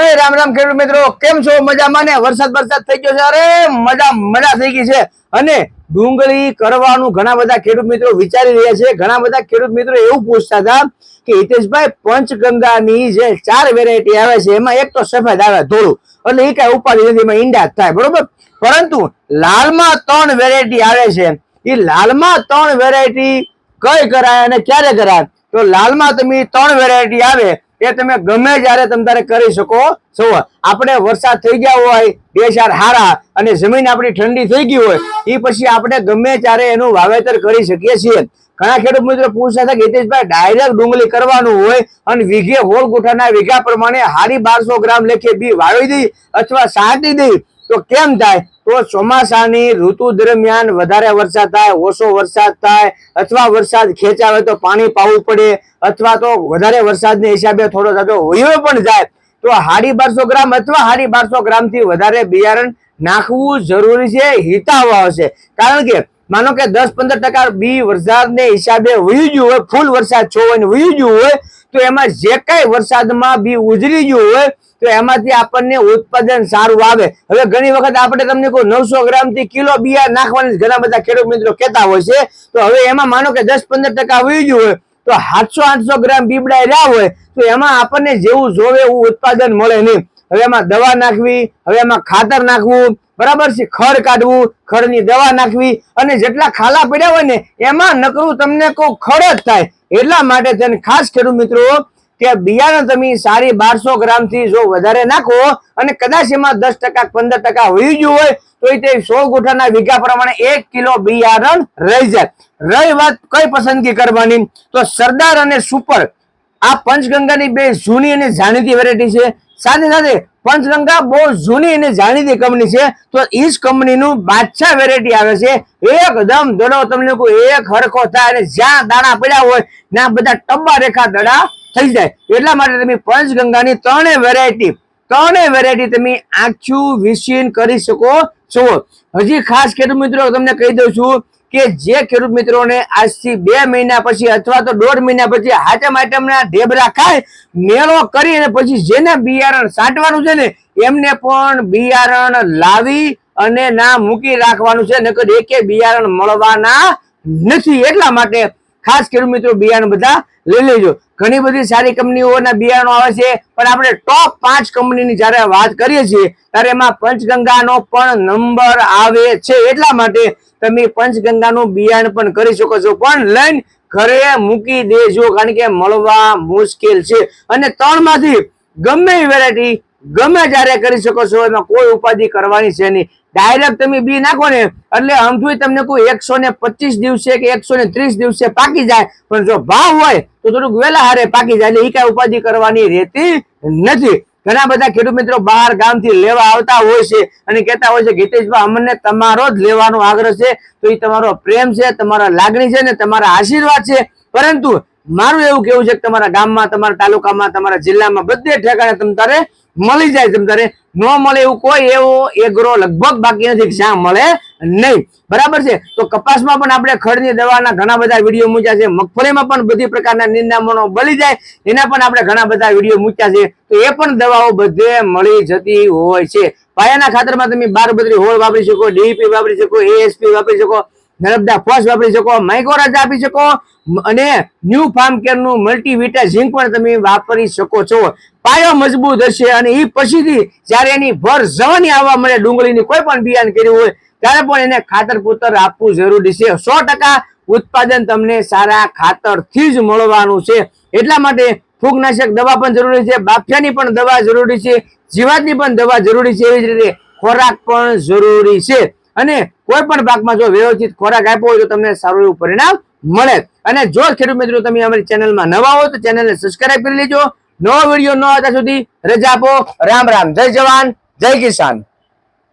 એ રામ રામ ખેડૂત મિત્રો, કેમ છો? મજામાં ને? વરસાદ વરસાદ થઈ ગયો છે. અરે, મજા મજા થઈ ગઈ છે. અને ડુંગળી કરવાનું ઘણા બધા ખેડૂત મિત્રો વિચારી રહ્યા છે. ઘણા બધા ખેડૂત મિત્રો એવું પૂછતા હતા કે હિતેશભાઈ, પંચગંગાની જે ચાર વેરાયટી આવે છે, એમાં એક તો સફેદ આવે, ધોળું. એટલે એ કઈ ઉપાધિ નથી, એમાં ઈંડા થાય, બરોબર? પરંતુ લાલમાં ત્રણ વેરાયટી આવે છે. એ લાલમાં ત્રણ વેરાયટી કઈ કરાય અને ક્યારે કરાય? તો લાલમાં તમે ત્રણ વેરાયટી આવે એ તમે ગમે જ્યારે તમે તારે કરી શકો. છો આપણે વરસાદ થઈ ગયા હોય, બે ચાર હારા અને જમીન આપણી ઠંડી થઈ ગઈ હોય એ પછી આપણે ગમે ત્યારે એનું વાવેતર કરી શકીએ છીએ. ઘણા ખેડૂત મિત્રો પૂછતા હતા કે હિતેશભાઈ ડાયરેક્ટ ડુંગળી કરવાનું હોય અને વીઘે હોળ ગુઠાના વીઘા પ્રમાણે હારી બારસો ગ્રામ લેખે બી વાવી દઈ અથવા સાંટી દઈ તો કેમ થાય? તો ચોમાસાની ઋતુ દરમિયાન વધારે વરસાદ થાય, ઓછો વરસાદ થાય, અથવા વરસાદ ખેંચાવે તો પાણી પાવું પડે, અથવા તો વધારે વરસાદને હિસાબે થોડો થતો વયો પણ જાય. તો હાડી બારસો ગ્રામ અથવા હાડી બારસો ગ્રામથી વધારે બિયારણ નાખવું જરૂરી છે, હિતાવહ હશે. કારણ કે માનો કે દસ પંદર ટકા બી વરસાદને હિસાબે વહી ગયું હોય, ફૂલ વરસાદ છો હોય ને વહી ગયું હોય તો એમાં જે કઈ વરસાદમાં બી ઉજરી ગયું હોય, તો એમાંથી આપણને ઉત્પાદન સારું આવે. હવે ઘણી વખત આપણે તમને કોઈ નવસો ગ્રામથી કિલો બિયાર નાખવાની ઘણા બધા ખેડૂત મિત્રો કહેતા હોય છે. તો હવે એમાં માનો કે દસ પંદર ટકા વહી ગયું હોય, તો સાતસો આઠસો ગ્રામ બીબડા રહ્યા હોય, તો એમાં આપણને જેવું જોવે એવું ઉત્પાદન મળે નહીં. હવે એમાં દવા નાખવી, હવે એમાં ખાતર નાખવું, બરાબર છે? ખડ કાઢવું, ખડની દવા નાખવી અને જેટલા ખાલા પડ્યા હોય ને, એમાં નકરું તમને કોઈ ખડ જ થાય. એટલા માટે તેને ખાસ ખેડૂત મિત્રો, કે બિયારણ તમે સારી બારસો ગ્રામથી જો વધારે નાખો અને કદાચ એમાં દસ ટકા, પંદર ટકા વહી ગયું હોય, તો એ તે સો ગુઠાના વીઘા પ્રમાણે એક કિલો બિયારણ રહી જાય. રહી વાત કઈ પસંદગી કરવાની? તો સરદાર અને સુપર. આ પંચગંગાની બે જૂની અને જાણીતી વેરાયટી છે. સાથે સાથે પંચગંગા બહુ જૂની અને જાણીતી કંપની છે. તો એ કંપનીનું બાદશાહ વેરાયટી આવે છે. એકદમ દડો તમને કોઈ એક હરખો થાય અને જ્યાં દાણા પડ્યા હોય, ત્યાં બધા ટબ્બા રેખા દડા થઈ જાય. એટલા માટે તમે પંચગંગાની ત્રણેય વેરાયટી ત્રણેય વેરાયટી તમે આખું વિશીન કરી શકો છો. હજી ખાસ ખેડૂત મિત્રો તમને કહી દઉં છું કે જે ખેડૂત મિત્રોને આજથી બે મહિના પછી અથવા તો દોઢ મહિના પછી હાચમ આઈટમના ઢેબરા ખાય, મેળો કરી અને પછી જેને બિયારણ સાંટવાનું છે ને, એમને પણ બિયારણ લાવી અને ના મૂકી રાખવાનું છે. નકર એકે બિયારણ મળવાના નથી. એટલા માટે ખાસ ખેડૂત મિત્રો બિયારણ બધા લઈ લેજો. ઘણી બધી સારી કંપનીઓના બિયારણો આવે છે, પણ આપણે ટોપ પાંચ કંપનીની જ્યારે વાત કરીએ છીએ, ત્યારે એમાં પંચગંગાનો પણ નંબર આવે છે. એટલા માટે તમે પંચગંગાનું બિયારણ પણ કરી શકો છો. પણ લઈને ઘરે મૂકી દેજો, કારણ કે મળવા મુશ્કેલ છે. અને ત્રણમાંથી ગમે વેરાયટી ગમે જ્યારે કરી શકો છો, એમાં કોઈ ઉપાધિ કરવાની છે નહીં. ડાયરેક્ટ તમે બી નાખો ને, એટલે આમથી તમને કોઈ એકસો ને પચીસ દિવસે કે એકસો ને ત્રીસ દિવસે પાકી જાય. પણ જો ભાવ હોય, તો થોડુંક વહેલા હારે પાકી જાય, એટલે એ કઈ ઉપાધિ કરવાની રહેતી નથી. ઘણા બધા ખેડૂત મિત્રો બહાર ગામથી લેવા આવતા હોય છે અને કહેતા હોય છે, ગીતેશભાઈ, અમને તમારો જ લેવાનો આગ્રહ છે. તો એ તમારો પ્રેમ છે, તમારા લાગણી છે ને તમારા આશીર્વાદ છે. પરંતુ મારું એવું કેવું છે કે તમારા ગામમાં, તમારા તાલુકામાં, તમારા જિલ્લામાં બધે ઠેકાણે તમ તારે મળી જાય, તમ તારે ન મળે એવું કોઈ એવો એગ્રો લગભગ બાકી નથી જ્યાં મળે નહીં. બરાબર છે? તો કપાસમાં પણ આપણે ખડની દવાના ઘણા બધા વીડિયો મૂક્યા છે. મગફળીમાં પણ બધી પ્રકારના નિંદામણો બળી જાય. એના પણ આપણે ઘણા બધા વીડિયો મૂક્યા છે. તો એ પણ દવાઓ બધે મળી જતી હોય છે. પાયાના ખાતરમાં તમે બાર બત્રી હોળ વાપરી શકો ડીપી વાપરી શકો, એએસપી વાપરી શકો, નર્મદા ફોસ વાપરી શકો, માઇકોરાજ આપી શકો અને ન્યુ ફાર્મ કેરનું મલ્ટીવિટા ઝીંક પણ તમે વાપરી શકો છો. પાયો મજબૂત હશે અને એ પછીથી જ્યારે એની ભર જવાની આવવા મળે ડુંગળીની કોઈ પણ બિયાન કર્યું હોય ત્યારે પણ એને ખાતર પુતર આપવું જરૂરી છે. સો ઉત્પાદન તમને સારા ખાતરથી જ મળવાનું છે. એટલા માટે ફૂગનાશક દવા પણ જરૂરી છે, બાફિયાની પણ દવા જરૂરી છે, જીવાતની પણ દવા જરૂરી છે, એવી જ રીતે ખોરાક પણ જરૂરી છે. અને કોઈ પણ પાકમાં જો વ્યવસ્થિત ખોરાક આપ્યો હોય તો તમને સારું એવું પરિણામ મળે. અને જો ખેડૂત મિત્રો તમે અમારી ચેનલમાં નવા હો તો ચેનલને સબસ્ક્રાઇબ કરી લેજો. નવો વીડિયો ન આવતા સુધી રજા આપો. રામ રામ. જય જવાન. જય કિસાન.